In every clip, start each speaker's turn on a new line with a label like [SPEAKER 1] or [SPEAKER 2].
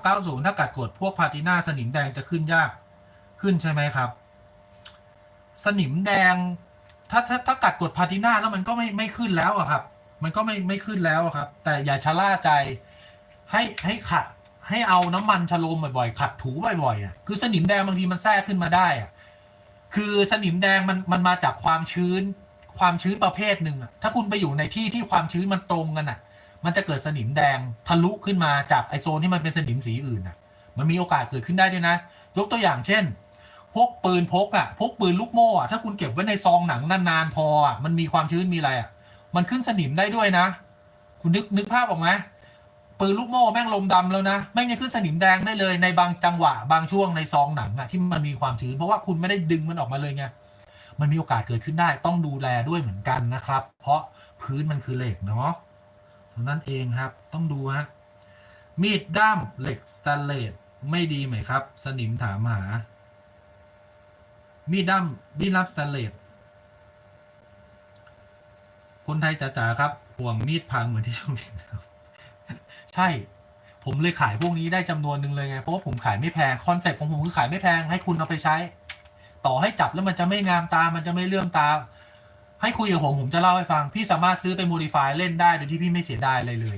[SPEAKER 1] 390 ถ้ากัดกดพวกพาติน่าสนิมแดงจะขึ้นยากขึ้นใช่ไหมครับ สนิมแดง ถ้าถ้าถ้ากัดกดพาติน่าแล้วมันก็ไม่ไม่ขึ้นแล้วอะครับ มันก็ไม่ไม่ขึ้นแล้วครับ แต่อย่าชะล่าใจให้ให้ขัดให้เอาน้ำมันชะโลมบ่อยๆขัดถูบ่อยๆอะคือสนิมแดงบางทีมันแทรกขึ้นมาได้อะคือสนิมแดงมันมันมาจากความชื้น ความชื้นประเภทหนึ่งอะถ้าคุณไปอยู่ในที่ที่ความชื้นมันตรงกันอะ มันจะเกิดสนิมแดงทะลุขึ้นมาจากไอโซนที่มันเป็นสนิมสีอื่นอะ มันมีโอกาสเกิดขึ้นได้ด้วยนะ ยกตัวอย่างเช่น พวกปืนพกอะพกปืนลูกโม่อะ ถ้าคุณเก็บไว้ในซองหนังนานๆพออะ มันมีความชื้นมีอะไรอะ มันขึ้นสนิมได้ด้วยนะ คุณนึกนึกภาพออกไหมปืนลูกโม่แม่งลมดำแล้วนะ แม่งยังขึ้นสนิมแดงได้เลยในบางจังหวะบางช่วงในซองหนังอะที่มันมีความชื้นเพราะว่าคุณไม่ได้ดึงมันออกมาเลยไง มันมีโอกาสเกิดขึ้นได้ต้องดูแลด้วยเหมือนกันนะครับ เพราะพื้นมันคือเหล็กเนาะ เท่านั้นเองครับ ต้องดูฮะ มีดด้ามเหล็กสแตนเลสไม่ดีไหมครับ สนิมถามหา มีดด้ามมีดรับสแตนเลสคนไทยจ๋าๆครับห่วงมีดพังเหมือนที่ช่วงนี้ครับใช่ ผมเลยขายพวกนี้ได้จำนวนหนึ่งเลยไง เพราะว่าผมขายไม่แพง คอนเซ็ปต์ของผมคือขายไม่แพงให้คุณเอาไปใช้ ต่อให้จับแล้วมันจะไม่งามตา มันจะไม่เลื่อมตา ให้คุยกับผมผมจะเล่าให้ฟัง พี่สามารถซื้อไปโมดิฟายเล่นได้โดยที่พี่ไม่เสียดายอะไรเลย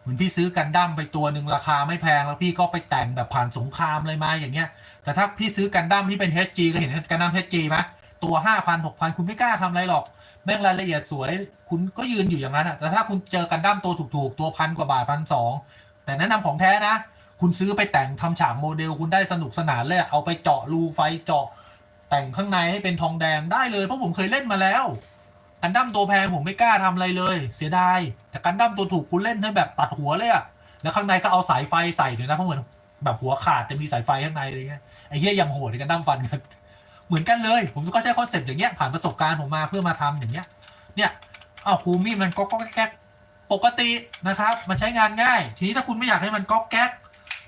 [SPEAKER 1] เหมือนพี่ซื้อกันดั้มไปตัวหนึ่งราคาไม่แพงแล้วพี่ก็ไปแต่งแบบผ่านสงครามเลยมาอย่างเงี้ย แต่ถ้าพี่ซื้อกันดั้มที่เป็น HG ก็เห็นกันดั้ม HG ไหมตัวห้าพันหกพันคุณไม่กล้าทำอะไรหรอก แม่งรายละเอียดสวย คุณก็ยืนอยู่อย่างนั้นอะแต่ถ้าคุณเจอกันดั้มตัวถูกๆ ตัวพันกว่าบาทพันสองแต่แนะนำของแท้นะ คุณซื้อไปแต่งทำฉากโมเดลคุณได้สนุกสนานเลยเอาไปเจาะรูไฟเจาะ แต่งข้างในให้เป็นทองแดงได้เลย เพราะผมเคยเล่นมาแล้ว กันดั้มตัวแพงผมไม่กล้าทำอะไรเลย เสียดาย แต่กันดั้มตัวถูกคุณเล่นให้แบบตัดหัวเลยอะแล้วข้างในก็เอาสายไฟใส่ด้วยนะ เพราะเหมือนแบบหัวขาดจะมีสายไฟข้างในอะไรเงี้ย ไอ้เหี้ยยังโหดในกันดั้มฟันกัน เหมือนกันเลย ผมก็ใช้คอนเซ็ปต์อย่างเงี้ยผ่านประสบการณ์ผมมาเพื่อมาทำอย่างเงี้ย เนี่ยอ้าวคูมีดมันก็ก็แก๊กปกตินะครับมันใช้งานง่าย ทีนี้ถ้าคุณไม่อยากให้มันก๊อกแก๊ก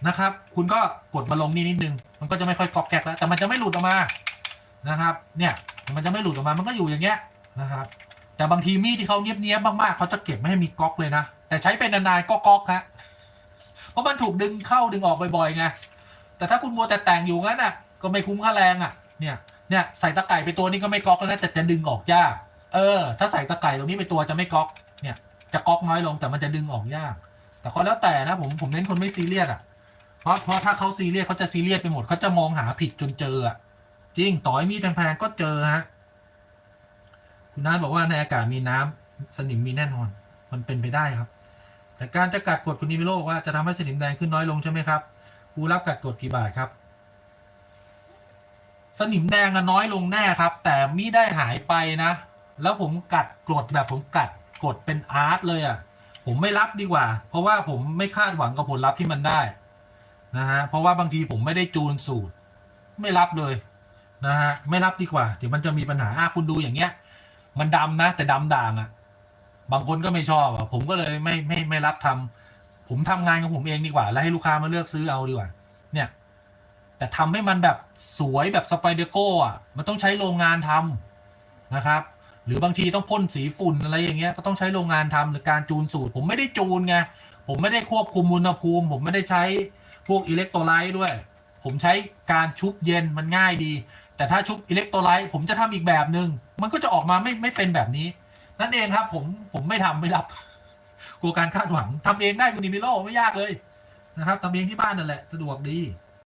[SPEAKER 1] นะครับ คุณก็กดมาลงนี่นิดนึง มันก็จะไม่ค่อยก๊อกแก๊กแล้ว แต่มันจะไม่หลุดออกมา นะครับ เนี่ยมันจะไม่หลุดออกมา มันก็อยู่อย่างเงี้ยนะครับ แต่บางทีมีดที่เขาเนี้ยบๆมากๆเขาจะเก็บไม่ให้มีก๊อกเลยนะ แต่ใช้เป็นนานๆก็ก๊อกฮะ เพราะมันถูกดึงเข้าดึงออกบ่อยๆไง แต่ถ้าคุณมัวแต่แต่งอยู่งั้นอะ ก็ไม่คุ้มค่าแรงอะ เนี่ย เนี่ยใส่ตะไก่ไปตัวนี้ก็ไม่ก๊อกแล้วนะแต่จะดึงออกยาก เออ ถ้าใส่ตะไก่ตรงนี้ไปตัวจะไม่ก๊อก เนี่ยจะก๊อกน้อยลงแต่มันจะดึงออกยาก แต่ก็แล้วแต่นะผมผมเน้นคนไม่ซีเรียสอะ เพราะเพราะถ้าเขาซีเรียสเขาจะซีเรียสไปหมดเขาจะมองหาผิดจนเจออะ จริงต่อให้มีดแพงๆก็เจอฮะคุณนัทบอกว่าในอากาศมีน้ำสนิมมีแน่นอน มันเป็นไปได้ครับ แต่การจะกัดกดคุณนิมิโลว่าจะทำให้สนิมแดงขึ้นน้อยลงใช่ไหมครับครูรับกัดกดกี่บาทครับ สนิมแดงน้อยลงแน่ครับ แต่มิได้หายไปนะ แล้วผมกัดกดแบบผมกัดกดเป็นอาร์ตเลยอะผมไม่รับดีกว่า เพราะว่าผมไม่คาดหวังกับผลลัพธ์ที่มันได้นะฮะเพราะว่าบางทีผมไม่ได้จูนสูตร ไม่รับเลย นะฮะไม่รับดีกว่า เดี๋ยวมันจะมีปัญหาอะคุณดูอย่างเงี้ย มันดำนะ แต่ดำด่างอะบางคนก็ไม่ชอบอะผมก็เลยไม่ไม่ไม่รับทำผมทำงานของผมเองดีกว่า แล้วให้ลูกค้ามาเลือกซื้อเอาดีกว่า เนี่ย แต่ทำให้มันแบบสวยแบบสไปเดอร์โก้อะมันต้องใช้โรงงานทำนะครับ หรือบางทีต้องพ่นสีฝุ่นอะไรอย่างเงี้ยก็ต้องใช้โรงงานทำหรือการจูนสูตร ผมไม่ได้จูนไงผมไม่ได้ควบคุมอุณหภูมิ ผมไม่ได้ใช้พวกอิเล็กโทรไลต์ด้วย ผมใช้การชุบเย็นมันง่ายดี แต่ถ้าชุบอิเล็กโทรไลต์ผมจะทำอีกแบบหนึง่งมันก็จะออกมาไม่ไม่เป็นแบบนี้ นั่นเองครับ ผมผมไม่ทำไม่รับกลัวการคาดหวังทำเองได้คุณนิมิโลไม่ยากเลยนะครับทำเองที่บ้านนั่นแหละ สะดวกดี